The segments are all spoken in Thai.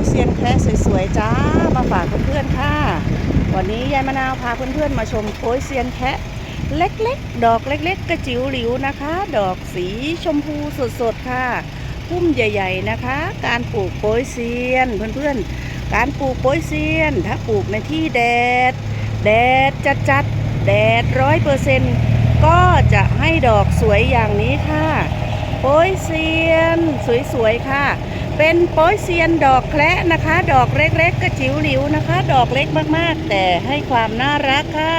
ยเซียนแคะสวยๆจ้ามาฝากเพื่อนๆค่ะ วันนี้ยายมะนาวพาเพื่อนๆมาชมโพยเซียนแคะเล็กๆ ดอกเล็ก ๆ กระจิ๋วหลิวนะคะ ดอกสีชมพูสดๆค่ะพุ่มใหญ่ ๆนะคะ การปลูกโพยเซียนเพื่อนๆ การปลูกโพยเซียน ถ้าปลูกในที่แดด แดดจัดๆแดดร้อยเปอร์เซ็นต์ก็จะให้ดอกสวยอย่างนี้ค่ะ โพยเซียน สวยๆค่ะ เป็นโป๊ยเซียนดอกแคระนะคะ ดอกเล็กๆกระจิ๋วหลิวนะคะ ดอกเล็กมากๆ แต่ให้ความน่ารักค่ะ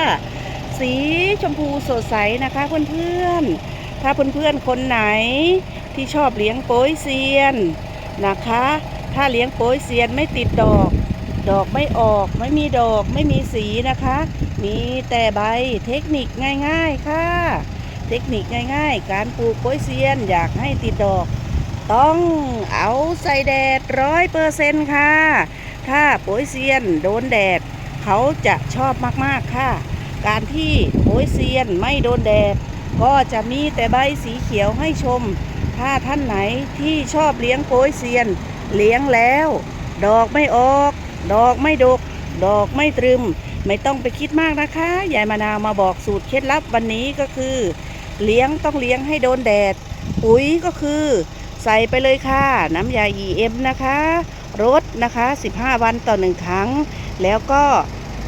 สีชมพูสดใสนะคะเพื่อนๆถ้าเพื่อนๆคนไหนที่ชอบเลี้ยงโป๊ยเซียนนะคะ ถ้าเลี้ยงโป๊ยเซียนไม่ติดดอก ดอกไม่ออกไม่มีดอกไม่มีสีนะคะ มีแต่ใบเทคนิคง่าย ๆค่ะ เทคนิคง่ายๆ การปลูกโป๊ยเซียนอยากให้ติดดอก ต้องเอาใส่แดดร้อยเปอร์เซ็นต์ค่ะ ถ้าโป๊ยเซียนโดนแดด เขาจะชอบมากๆค่ะ การที่โป๊ยเซียนไม่โดนแดด ก็จะมีแต่ใบสีเขียวให้ชม ถ้าท่านไหนที่ชอบเลี้ยงโป๊ยเซียน เลี้ยงแล้ว ดอกไม่ออก ดอกไม่ดก ดอกไม่ตรึมไม่ต้องไปคิดมากนะคะ ยายมะนาวมาบอกสูตรเคล็ดลับวันนี้ก็คือ เลี้ยงต้องเลี้ยงให้โดนแดด ปุ๋ยก็คือใส่ไปเลยค่ะ น้ำยา EM นะคะรดนะคะ 15 วันต่อหนึ่งครั้ง แล้วก็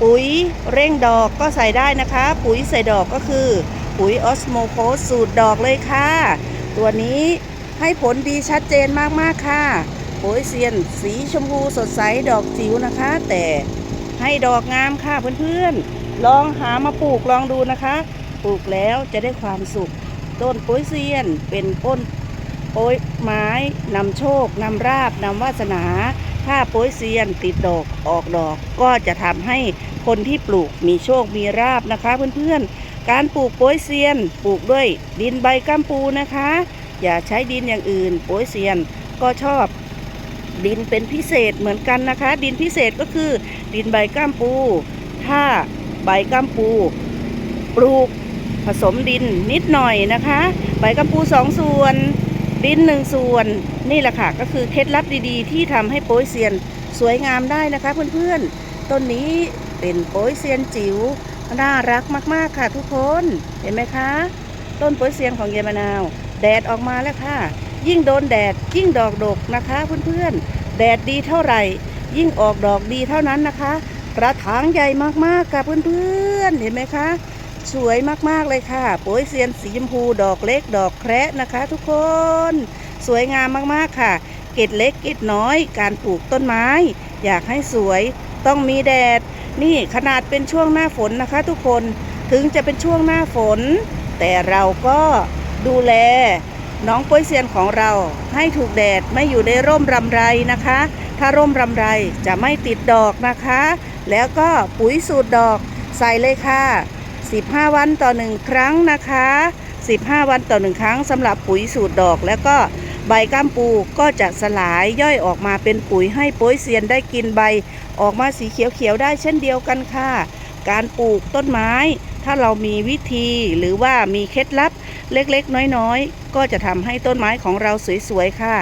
ปุ๋ยเร่งดอกก็ใส่ได้นะคะ ปุ๋ยใส่ดอกก็คือ ปุ๋ยออสโมโคสสูตรดอกเลยค่ะ ตัวนี้ให้ผลดีชัดเจนมาก ๆ ค่ะปุ๋ยเซียนสีชมพูสดใสดอกจิ๋วนะคะ แต่ให้ดอกงามค่ะเพื่อนๆ ลองหามาปลูกลองดูนะคะ ปลูกแล้วจะได้ความสุข ต้นโป้ยเซียน เป็นต้นโป้ยไม้นำโชคนำราบนำวาสนา ถ้าโป้ยเซียนติดดอกออกดอก ก็จะทำให้คนที่ปลูกมีโชคมีราบนะคะเพื่อนๆ การปลูกโป้ยเซียน ปลูกด้วยดินใบกัมปูนะคะ อย่าใช้ดินอย่างอื่นโป้ยเซียนก็ชอบดินเป็นพิเศษเหมือนกันนะคะ ดินพิเศษก็คือดินใบกัมปู ถ้าใบกัมปู ปลูก ผสมดินนิดหน่อยนะคะ ใบกัมพูสองส่วนดินหนึ่งส่วน นี่แหละค่ะก็คือเคล็ดลับดีๆ ที่ทำให้โป๊ยเซียนสวยงามได้นะคะเพื่อนๆ ต้นนี้เป็นโป๊ยเซียนจิ๋วน่ารักมากๆค่ะทุกคนเห็นไหมคะ ต้นโป๊ยเซียนของยายมะนาว แดดออกมาแล้วค่ะ ยิ่งโดนแดดยิ่งดอกดกนะคะเพื่อนๆ แดดดีเท่าไหร่ ยิ่งออกดอกดีเท่านั้นนะคะ กระถางใหญ่มากๆค่ะเพื่อนๆเห็นไหมคะ สวยมากๆเลยค่ะโป้ยเซียนสีชมพูดอกเล็กดอกแคระนะคะ ทุกคน สวยงามมากๆค่ะ เกตเล็กเกตน้อย การปลูกต้นไม้ อยากให้สวยต้องมีแดด นี่ขนาดเป็นช่วงหน้าฝนนะคะ ทุกคนถึงจะเป็นช่วงหน้าฝน แต่เราก็ดูแลน้องโป้ยเซียนของเราให้ถูกแดดไม่อยู่ในร่มรำไรนะคะ ถ้าร่มรำไรจะไม่ติดดอกนะคะ แล้วก็ปุ๋ยสูตรดอกใส่เลยค่ะ 15 วันต่อหนึ่งครั้งนะคะ 15 วันต่อหนึ่งครั้งสำหรับปุ๋ยสูตรดอก แล้วก็ใบก้ามปูก็จะสลายย่อยออกมาเป็นปุ๋ยให้โป้ยเซียนได้กินใบ ออกมาสีเขียวๆได้เช่นเดียวกันค่ะ การปลูกต้นไม้ ถ้าเรามีวิธีหรือว่ามีเคล็ดลับเล็กๆ น้อยๆ ก็จะทำให้ต้นไม้ของเราสวยๆ ค่ะ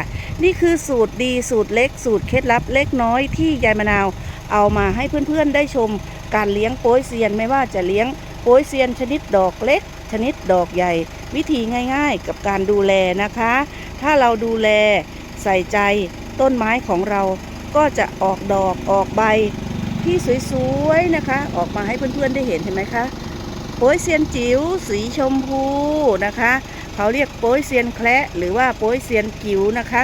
นี่คือสูตรดีสูตรเล็กสูตรเคล็ดลับเล็กน้อยที่ยายมะนาว เอามาให้เพื่อนๆ ได้ชมการเลี้ยงโป้ยเซียนไม่ว่าจะเลี้ยง โป้ยเซียนชนิดดอกเล็ก ชนิดดอกใหญ่ วิธีง่ายๆ กับการดูแลนะคะ ถ้าเราดูแลใส่ใจต้นไม้ของเราก็จะออกดอกออกใบที่สวยๆนะคะ ออกมาให้เพื่อนๆได้เห็นเห็นไหมคะโป้ยเซียนจิ๋วสีชมพูนะคะ เขาเรียกโป้ยเซียนแคระหรือว่าโป้ยเซียนจิ๋วนะคะ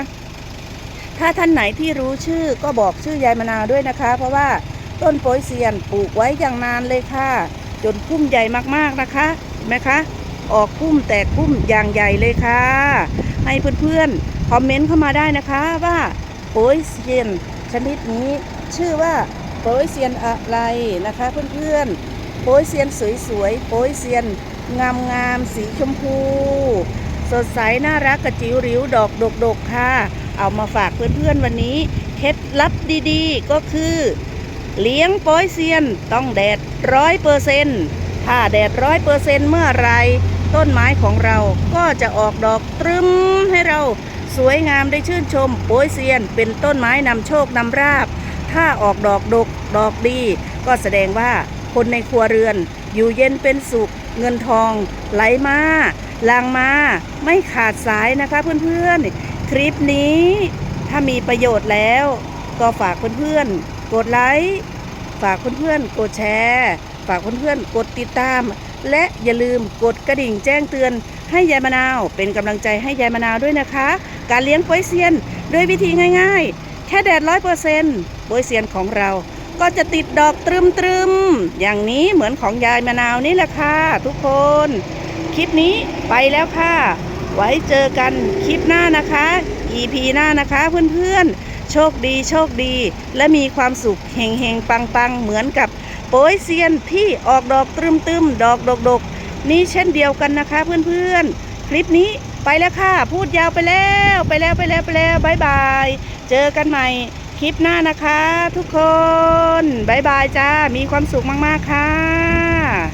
ถ้าท่านไหนที่รู้ชื่อก็บอกชื่อยายมะนาวด้วยนะคะ เพราะว่าต้นโป้ยเซียนปลูกไว้อย่างนานเลยค่ะ จนพุ่มใหญ่มากๆนะคะเห็นไหมคะ ออกพุ่มแตกพุ่มอย่างใหญ่เลยค่ะ ให้เพื่อนๆคอมเมนต์เข้ามาได้นะคะว่าโป้ยเซียนชนิดนี้ชื่อว่าโป้ยเซียนอะไรนะคะเพื่อนๆโป้ยเซียนสวยๆโป้ยเซียนงามๆสีชมพู สดใสน่ารักกระจิ๋วริ้วดอกดกๆค่ะ เอามาฝากเพื่อนๆวันนี้ เคล็ดลับดีๆ ก็คือ เลี้ยงป้อยเซียนต้องแดดร้อยเปอร์เซ็นต์ถ้าแดดร้อยเปอร์เซ็นต์เมื่อไรต้นไม้ของเราก็จะออกดอกตรึมให้เราสวยงามได้ชื่นชมโปยเซียนเป็นต้นไม้นำโชคนำราบ ถ้าออกดอกดกดอกดี ก็แสดงว่าคนในครัวเรือน อยู่เย็นเป็นสุข เงินทอง ไหลมาลังมาไม่ขาดสายนะคะเพื่อนๆ คลิปนี้ถ้ามีประโยชน์แล้ว ก็ฝากเพื่อนๆ กดไลค์ฝากเพื่อนๆกดแชร์ ฝากเพื่อนๆกดติดตาม และอย่าลืมกดกระดิ่งแจ้งเตือนให้ยายมะนาว เป็นกำลังใจให้ยายมะนาวด้วยนะคะ การเลี้ยงป้อยเซียนด้วยวิธีง่ายๆ แค่แดดร้อยเปอร์เซ็นต์ป้อยเซียนของเราก็จะติดดอกตรึมๆอย่างนี้เหมือนของยายมะนาวนี่แหละค่ะทุกคน คลิปนี้ไปแล้วค่ะ ไว้เจอกันคลิปหน้านะคะ EP หน้านะคะเพื่อนๆ โชคดีโชคดี และมีความสุขเฮงเฮงปังปังเหมือนกับโป้ยเซียนที่ออกดอกตรึมตึมดอกดกดกนี่เช่นเดียวกันนะคะเพื่อนๆ คลิปนี้ไปแล้วค่ะ พูดยาวไปแล้วไปแล้วไปแล้วไปแล้วบายบาย เจอกันใหม่คลิปหน้านะคะ ทุกคนบายบายจ้า มีความสุขมากๆค่ะ